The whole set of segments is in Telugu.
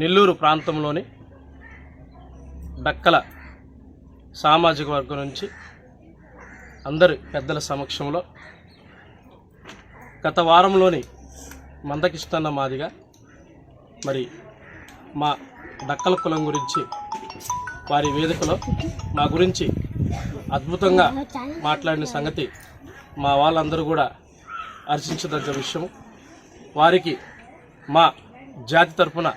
నెల్లూరు ప్రాంతంలోని డక్కల సామాజిక వర్గం నుంచి అందరి పెద్దల సమక్షంలో గత వారంలోని మందకిష్టన్న మాదిగా మరి మా డక్కల కులం గురించి వారి వేదికలో మా గురించి అద్భుతంగా మాట్లాడిన సంగతి మా వాళ్ళందరూ కూడా హర్షించదగ్గ విషయం వారికి మా జాతి తరపున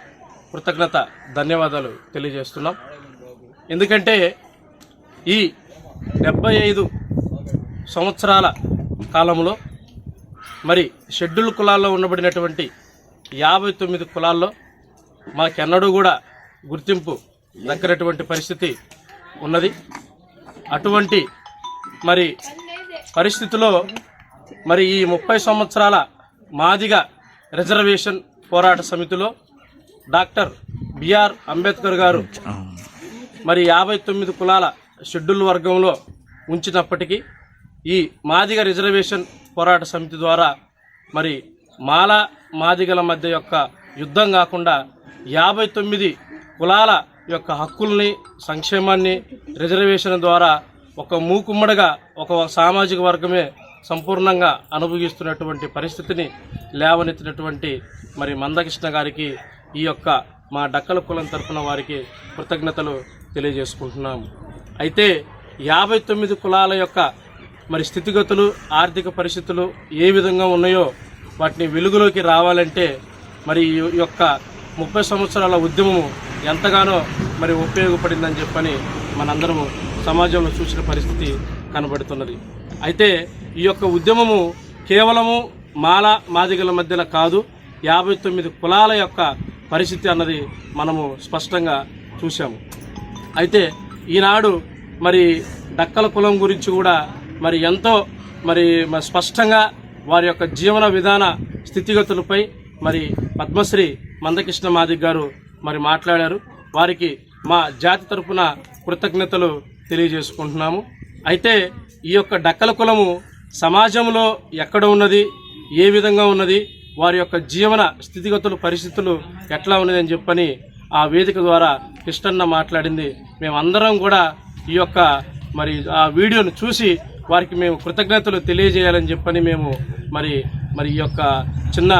కృతజ్ఞత ధన్యవాదాలు తెలియజేస్తున్నాం. ఎందుకంటే ఈ డెబ్బై ఐదు సంవత్సరాల కాలంలో మరి షెడ్యూల్ కులాల్లో ఉండబడినటువంటి యాభై తొమ్మిది కులాల్లో మాకెన్నడూ కూడా గుర్తింపు దక్కనటువంటి పరిస్థితి ఉన్నది. అటువంటి మరి పరిస్థితిలో మరి ఈ ముప్పై సంవత్సరాల మాదిగ రిజర్వేషన్ పోరాట సమితిలో డాక్టర్ బిఆర్ అంబేద్కర్ గారు మరి యాభై తొమ్మిది కులాల షెడ్యూల్ వర్గంలో ఉంచినప్పటికీ ఈ మాదిగ రిజర్వేషన్ పోరాట సమితి ద్వారా మరి మాల మాదిగల మధ్య యొక్క యుద్ధం కాకుండా యాభై తొమ్మిది కులాల యొక్క హక్కుల్ని సంక్షేమాన్ని రిజర్వేషన్ ద్వారా ఒక మూకుమ్మడిగా ఒక సామాజిక వర్గమే సంపూర్ణంగా అనుభవిస్తున్నటువంటి పరిస్థితిని లేవనెత్తినటువంటి మరి మందకృష్ణ గారికి ఈ యొక్క మా డక్కల కులం తరపున వారికి కృతజ్ఞతలు తెలియజేసుకుంటున్నాము అయితే యాభై తొమ్మిది కులాల యొక్క మరి స్థితిగతులు ఆర్థిక పరిస్థితులు ఏ విధంగా ఉన్నాయో వాటిని వెలుగులోకి రావాలంటే మరి ఈ యొక్క ముప్పై సంవత్సరాల ఉద్యమము ఎంతగానో మరి ఉపయోగపడిందని చెప్పని మనందరము సమాజంలో చూసిన పరిస్థితి కనబడుతున్నది. అయితే ఈ యొక్క ఉద్యమము కేవలము మాల మాదిగల మధ్యన కాదు యాభై తొమ్మిది కులాల యొక్క పరిస్థితి అన్నది మనము స్పష్టంగా చూసాము అయితే ఈనాడు మరి డక్కల కులం గురించి కూడా మరి ఎంతో మరి స్పష్టంగా వారి యొక్క జీవన విధాన స్థితిగతులపై మరి పద్మశ్రీ మందకృష్ణ మాదిక్ గారు మరి మాట్లాడారు. వారికి మా జాతి తరపున కృతజ్ఞతలు తెలియజేసుకుంటున్నాము. అయితే ఈ యొక్క డక్కల కులము సమాజంలో ఎక్కడ ఉన్నది? ఏ విధంగా ఉన్నది? వారి యొక్క జీవన స్థితిగతులు పరిస్థితులు ఎట్లా ఉన్నది అని చెప్పని ఆ వేదిక ద్వారా కృష్ణన్న మాట్లాడింది. మేమందరం కూడా ఈ యొక్క మరి ఆ వీడియోను చూసి వారికి మేము కృతజ్ఞతలు తెలియజేయాలని చెప్పని మేము మరి మరి ఈ యొక్క చిన్న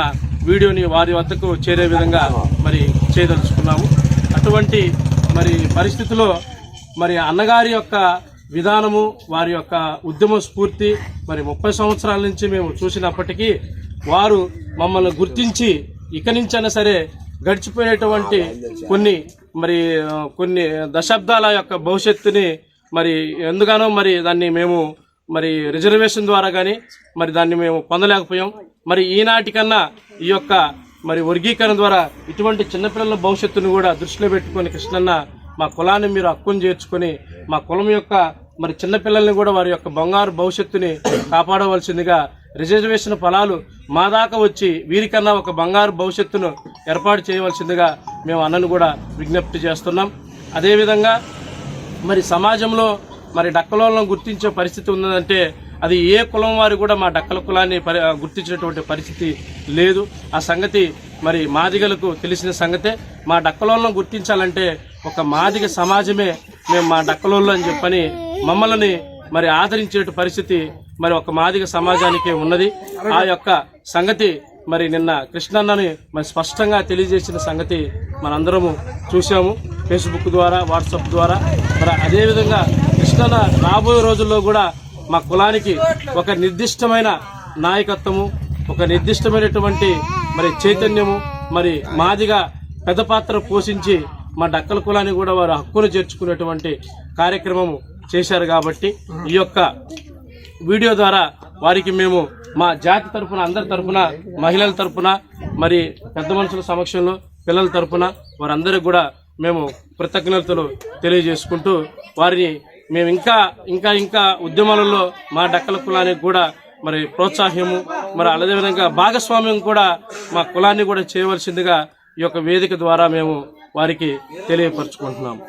వీడియోని వారి వద్దకు చేరే విధంగా మరి చేయదలుచుకున్నాము. అటువంటి మరి పరిస్థితిలో మరి అన్నగారి యొక్క విధానము వారి యొక్క ఉద్యమ స్ఫూర్తి మరి ముప్పై సంవత్సరాల నుంచి మేము చూసినప్పటికీ వారు మమ్మల్ని గుర్తించి ఇక నుంచైనా సరే గడిచిపోయినటువంటి కొన్ని మరి కొన్ని దశాబ్దాల యొక్క భవిష్యత్తుని మరి ఎందుగానో మరి దాన్ని మేము మరి రిజర్వేషన్ ద్వారా కానీ మరి దాన్ని మేము పొందలేకపోయాం. మరి ఈనాటికన్నా ఈ యొక్క మరి వర్గీకరణ ద్వారా ఇటువంటి చిన్నపిల్లల భవిష్యత్తును కూడా దృష్టిలో పెట్టుకొని కృష్ణన్న మా కులాన్ని మీరు హక్కును చేర్చుకొని మా కులం యొక్క మరి చిన్నపిల్లల్ని కూడా వారి యొక్క బంగారు భవిష్యత్తుని కాపాడవలసిందిగా రిజర్వేషన్ ఫలాలు మా దాకా వచ్చి వీరికన్నా ఒక బంగారు భవిష్యత్తును ఏర్పాటు చేయవలసిందిగా మేము అన్నను కూడా విజ్ఞప్తి చేస్తున్నాం. అదేవిధంగా మరి సమాజంలో మరి డక్కలోలను గుర్తించే పరిస్థితి ఉన్నదంటే అది ఏ కులం వారు కూడా మా డక్కల కులాన్ని పరి గుర్తించినటువంటి పరిస్థితి లేదు. ఆ సంగతి మరి మాదిగలకు తెలిసిన సంగతే మా డక్కలోలను గుర్తించాలంటే ఒక మాదిగ సమాజమే మేము మా డక్కలోళ్ళు అని చెప్పని మమ్మల్ని మరి ఆదరించే పరిస్థితి మరి ఒక మాదిగ సమాజానికి ఉన్నది. ఆ యొక్క సంగతి మరి నిన్న కృష్ణన్నని మరి స్పష్టంగా తెలియజేసిన సంగతి మనందరము చూసాము ఫేస్బుక్ ద్వారా వాట్సాప్ ద్వారా. మరి అదేవిధంగా కృష్ణన్న రాబోయే రోజుల్లో కూడా మా కులానికి ఒక నిర్దిష్టమైన నాయకత్వము ఒక నిర్దిష్టమైనటువంటి మరి చైతన్యము మరి మాదిగా పెద్ద పాత్ర పోషించి మా డక్కల కులాన్ని కూడా వారు హక్కును చేర్చుకునేటువంటి కార్యక్రమము చేశారు కాబట్టి ఈ యొక్క వీడియో ద్వారా వారికి మేము మా జాతి తరపున అందరి తరపున మహిళల తరపున మరి పెద్ద మనుషుల సమక్షంలో పిల్లల తరపున వారందరికి కూడా మేము కృతజ్ఞతలు తెలియజేసుకుంటూ వారిని మేము ఇంకా ఇంకా ఇంకా ఉద్యమాలలో మా డక్కల కులానికి కూడా మరి ప్రోత్సాహము మరి అదేవిధంగా భాగస్వామ్యం కూడా మా కులాన్ని కూడా చేయవలసిందిగా ఈ యొక్క వేదిక ద్వారా మేము వారికి తెలియపరచుకుంటున్నాము.